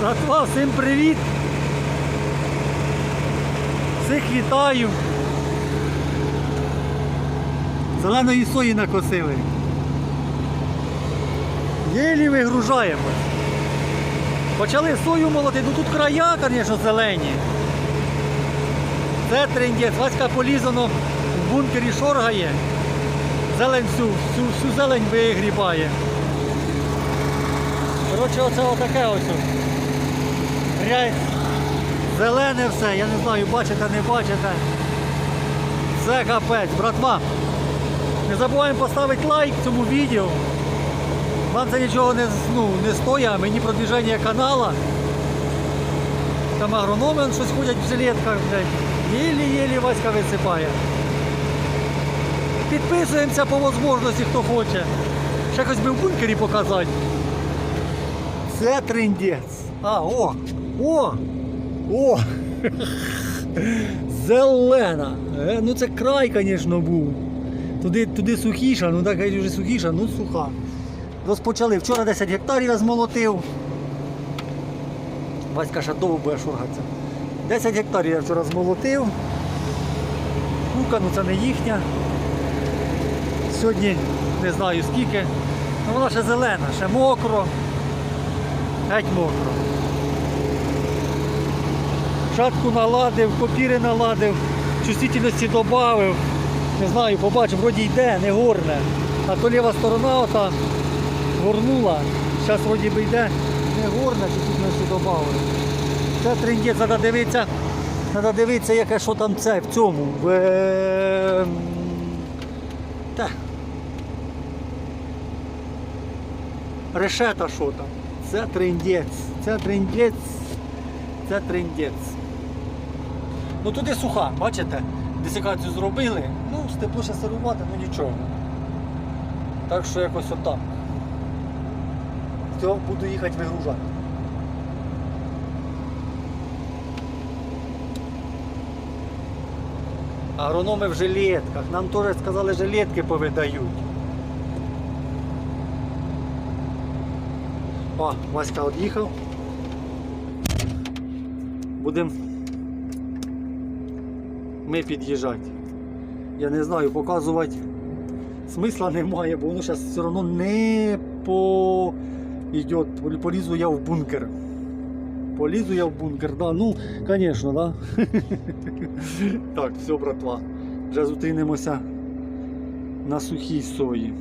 Братва, всім привіт! Всіх вітаю! Зеленої сої накосили. Єлі вигружаємось. Почали сою молоти, ну тут края, звісно, зелені. Це трендець. Васька полізано в бункері шоргає. Зелень всю, всю, всю зелень вигрібає. Коротше, оце отаке ось. Грязь. Зелене все, я не знаю, бачите, не бачите. Це капець, братва. Не забуваємо поставити лайк цьому відео. Вам це нічого не, ну, не стоїть, а мені продвіження канала. Там агрономи щось ходять в жилетках, блядь. Єлі-єлі Васька висипає. Підписуємося по можливості, хто хоче. Ще хоч би в бункері показати. Це трендець. А, о! О! О! Зелена! Е, ну це край, звісно, був. Туди, туди сухіша, ну так вже сухіша, ну суха. Розпочали. Вчора 10 гектарів я змолотив. Васька ще довго буде шургатися. 10 гектарів я вчора змолотив. Кука, ну це не їхня. Сьогодні не знаю скільки. Ну вона ще зелена, ще мокро. Геть мокро. Шатку наладив, копіри наладив, чувствительності додав. Не знаю, побачив, вроді йде, не горне. А то ліва сторона ота горнула. Зараз вроді би йде, не горне, чувствительності додав. Це трендець, треба дивитися, треба дивитися, яке що там це в цьому. В, е, та. Решета що там. Це трендець. Це трендець. Це трендець. Ну туди суха, бачите? Десикацію зробили. Ну, степло ще сирувати, ну нічого. Так що якось отак. Цього буду їхати вигружати. Агрономи в жилетках. Нам теж сказали, жилетки повидають. О, Васька від'їхав. Будемо ми під'їжджати. Я не знаю, показувати смисла немає, бо воно зараз все одно не по... йде. Полізу я в бункер. Полізу я в бункер, да. Ну, звісно, да. так, все, братва. Вже зустрінемося на сухій сої.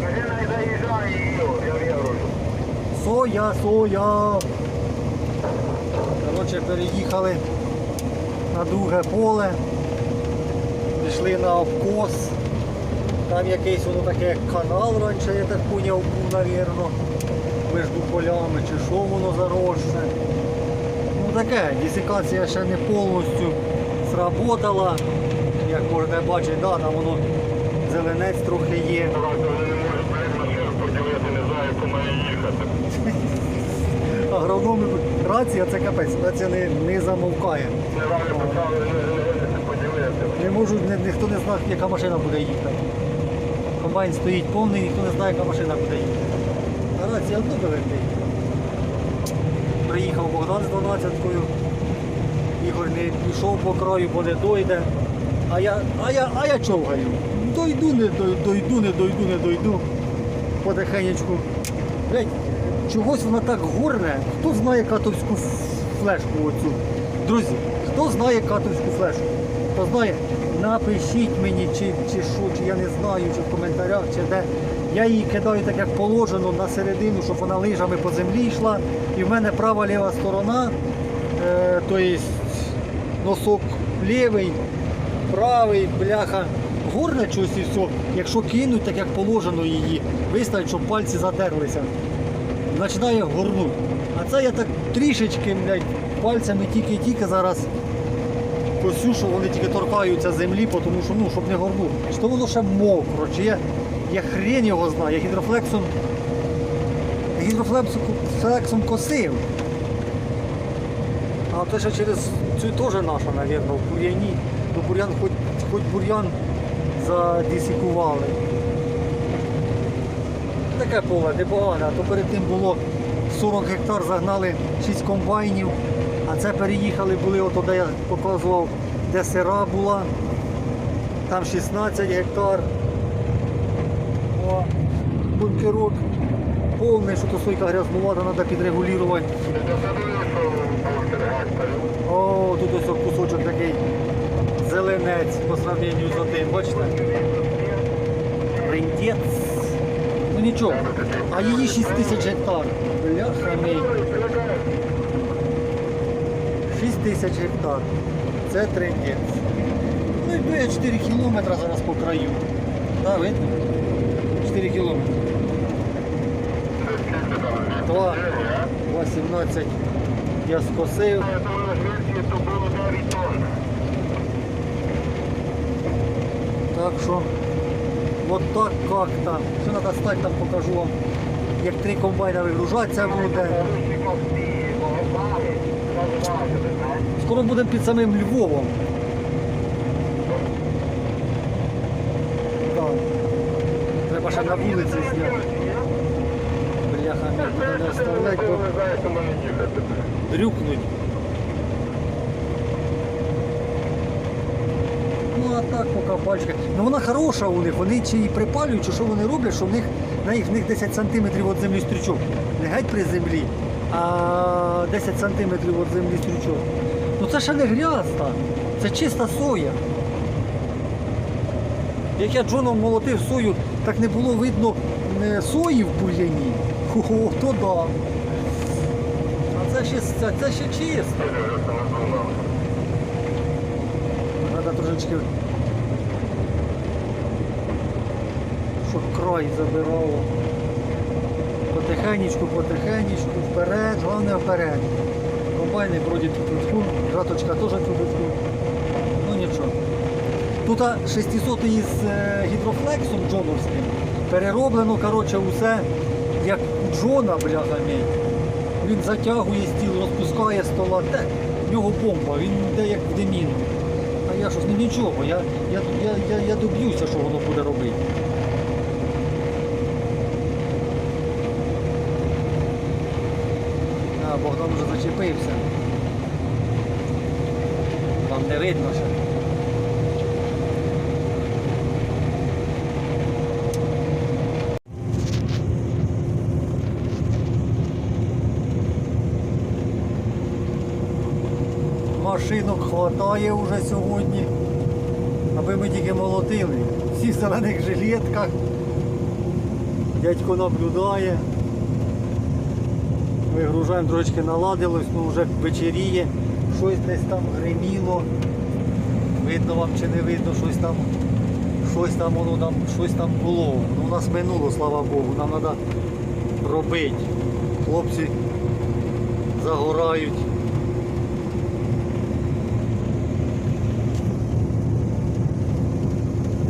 Машина заїжджає і я вірю. Соя, соя. Коротше, переїхали на друге поле. Пішли на обкос. Там якийсь воно таке канал раніше, я так поняв, був, навірно, між полями, чи що воно заросше. Ну таке, десикація ще не повністю сработала. Як можна бачити, да, там воно зеленець трохи є. Просто вони не можуть блядь, машину поділити, не знаю, кому їхати. Агрономи, рація це капець, рація не, не замовкає. Не можуть, не, ніхто не знає, яка машина буде їхати. Комбайн стоїть повний, ніхто не знає, яка машина буде їхати. А рація одну летить. Приїхав Богдан з 12-кою. Ігор не пішов по краю, бо не дойде. А я, а я, а я човгаю. Дойду, не дойду, не дойду, не дойду. Потихенечку. Блять, чогось вона так горне. Хто знає катовську флешку оцю? Друзі, хто знає катовську флешку? Хто знає, напишіть мені, чи, чи що, чи я не знаю, чи в коментарях, чи де. Я її кидаю так, як положено, на середину, щоб вона лижами по землі йшла. І в мене права ліва сторона, е, тобто носок лівий, правий, бляха. Горне щось і все. Якщо кинуть, так як положено її, виставить, щоб пальці затерлися. Починає горнути. А це я так трішечки, блядь, пальцями тільки-тільки зараз косю, що вони тільки торкаються землі, тому що, ну, щоб не горнув. Що воно ще мокро, чи я, я хрен його знаю, я гідрофлексом, гідрофлексом косив. А те ще через цю теж наша, мабуть, в бур'яні. Ну, бур'ян, хоч, хоч бур'ян задісікували. Таке поле непогане, а то перед тим було 40 гектар, загнали 6 комбайнів, а це переїхали були, ото де я показував, де сира була, там 16 гектар. О, бункерок повний, що то сойка грязнувата, треба підрегулювати. О, тут ось кусочок такий зеленець по сравненню з отим, бачите? Риндець. Ну нічого. А її 6 тисяч гектар. Бляха мій. 6 тисяч гектар. Це триндець. Ну йду я 4 кілометри зараз по краю. Да, видно? 4 кілометри. Два. 2,17 я скосив. Я думаю, звідки то було 9 тонн. Так що от так как-то. Що треба стати, там покажу вам, як три комбайна вигружатися буде. Скоро будемо під самим Львовом. Треба ще на вулиці зняти. Бляха, не не бо не знаю, що мені їхати. дрюкнуть. Ну а так поки пальчики. Ну вона хороша у них, вони чи її припалюють, чи що вони роблять, що в них на в них 10 сантиметрів від землі стрючок. Не геть при землі, а 10 сантиметрів від землі стрючок. Ну це ще не грязна, це чиста соя. Як я Джоном молотив сою, так не було видно е, сої в бур'яні. Хо-хо, то да. А це ще, це, це ще чисто. Треба трошечки, щоб край забирало. Потихенечку, потихенечку, вперед, головне вперед. Комбайни бродять тут, жаточка теж тут. Ну нічого. Тут 600 із е, гідрофлексом джоновським перероблено, коротше, усе як Джона, бляха мій. Він затягує стіл, розпускає стола. Те, в нього бомба, він йде як в деміну. Я щось ну нічого, я, я, я, я, я доб'юся, що воно буде робити. А, Богдан вже зачепився. Там не видно ще. Машинок хватає вже сьогодні, аби ми тільки молотили. Всі в зелених жилетках. Дядько наблюдає. Вигружаємо трошки наладилось, ну вже вечеріє, щось десь там гриміло. Видно вам чи не видно, щось там, щось там воно там, щось там було. Ну, у нас минуло, слава Богу, нам треба робити. Хлопці загорають.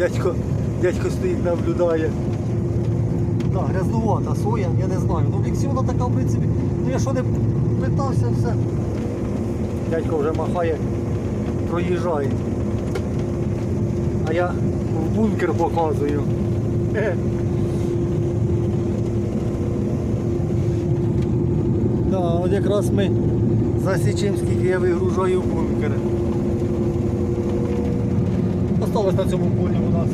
Дядько, дядько стоїть, наблюдає. Так, грязнувата соя, я не знаю. Ну, вона така, в принципі, ну я що не питався, все. Дядько вже махає, проїжджає. А я в бункер показую. Да, от якраз ми засічемо, скільки я вигружаю в бункер. Осталось на цьому полі у нас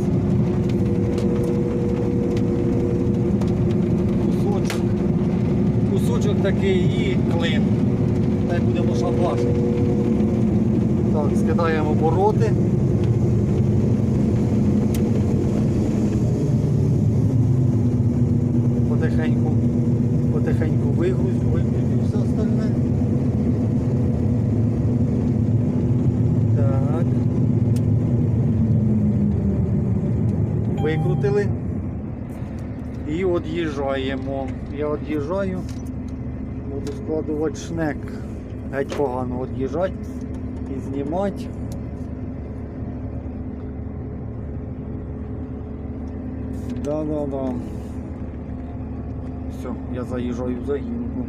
кусочок. Кусочок такий і клин. Та й будемо шаблашити. Так, скидаємо обороти. Викрутили. І від'їжджаємо. Я від'їжджаю, буду складувати шнек. Геть погано від'їжджати і знімати. Да-да-да. Все, я заїжджаю в загінку.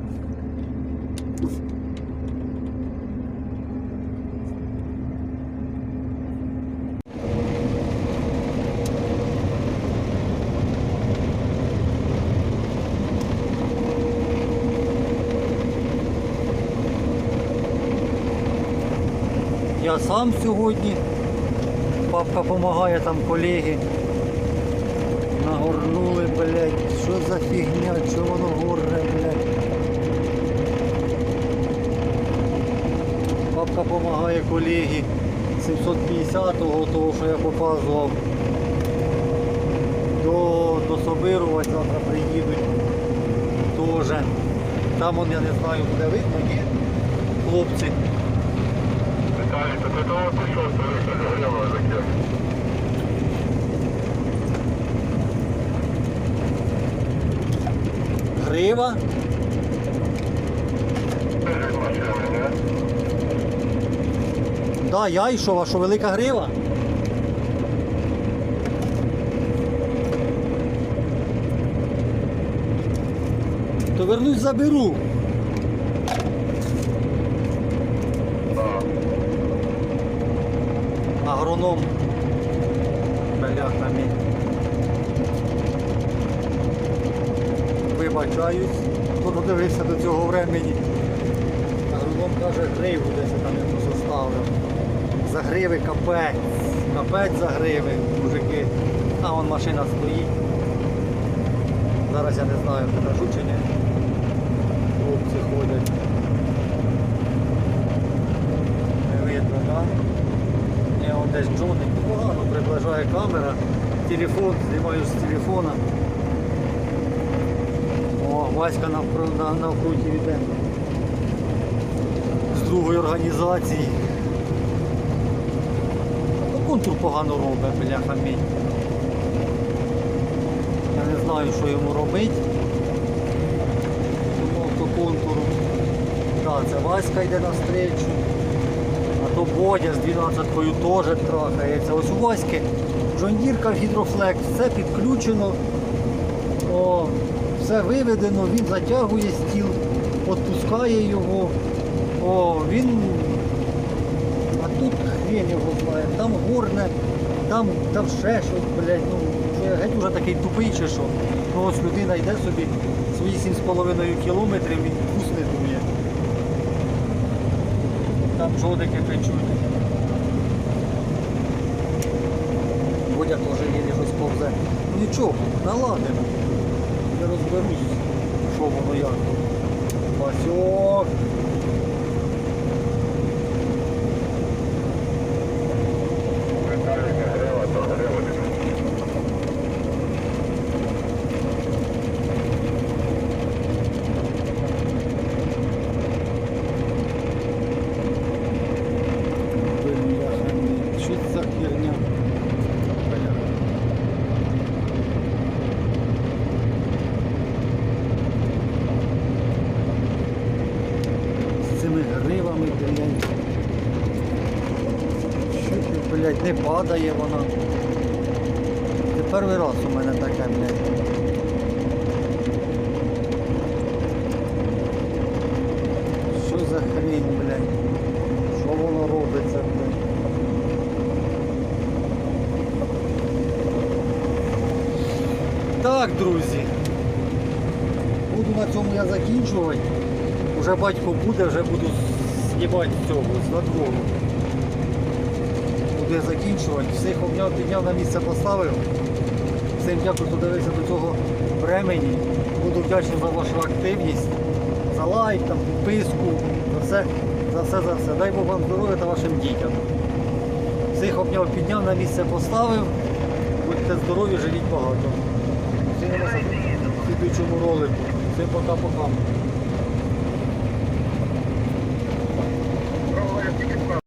Я сам сьогодні. Папка допомагає там колеги. Нагорнули, блядь. Що за фігня? Що воно горне, блядь? Папка допомагає колеги 750-го, того, що я показував. До, до Собирова завтра приїдуть. Тоже. Там он, я не знаю, буде видно, ні? Хлопці. Віталій, то ти того пішов, привикли до грива. Да, я йшов, а що велика грива? То вернусь заберу. Так. Агроном. Бляха мій. Вибачаюсь, хто додивився до цього времени. Агроном каже, гриву десь я там якось оставив. За гриви капець. Капець за гриви, мужики. А вон машина стоїть. Зараз я не знаю, покажу чи ні. Хлопці ходять. Не видно, так? Да? Десь Джоник погано приближає камера. Телефон, знімаю з телефона. О, Васька навкру- на, навкруті йде. З другої організації. Ну, контур погано робить, бляха мій. Я не знаю, що йому робити. Автоконтуру. Так, це Васька йде навстречу. То Бодя з 12-кою теж трахається. Ось у Васьки жондірка гідрофлекс, все підключено, о, все виведено, він затягує стіл, відпускає його. О, він. А тут хрень його знає, там горне, там, там ще щось, блядь, ну, я геть уже такий тупий чи що. Ну ось людина йде собі свої 7,5 кілометрів і вкус не дує. Там жодики печуть. Водя теж їде щось повзе. Нічого, наладимо. Я розберусь, що воно як. Васьок. Віталій, не грива, то грива. Бляха, Що це за херня? Бля. З цими гривами, блядь. Що ти, блядь, не падає вона. Це перший раз у мене таке, блядь. Що за хрень, блядь? Що воно робиться, блядь? Так, друзі. Буду на цьому я закінчувати. Уже батько буде, вже буду знімати цього, з надвору. Буду я закінчувати. Всіх обняв, підняв на місце поставив. Всім дякую, хто дивився до цього времені. Буду вдячний за вашу активність, за лайк, там, підписку, за все, за все, за все. Дай Бог вам здоров'я та вашим дітям. Всіх обняв, підняв, на місце поставив. Будьте здорові, живіть багато. Всім на слідуючому ролику. Всім пока-пока.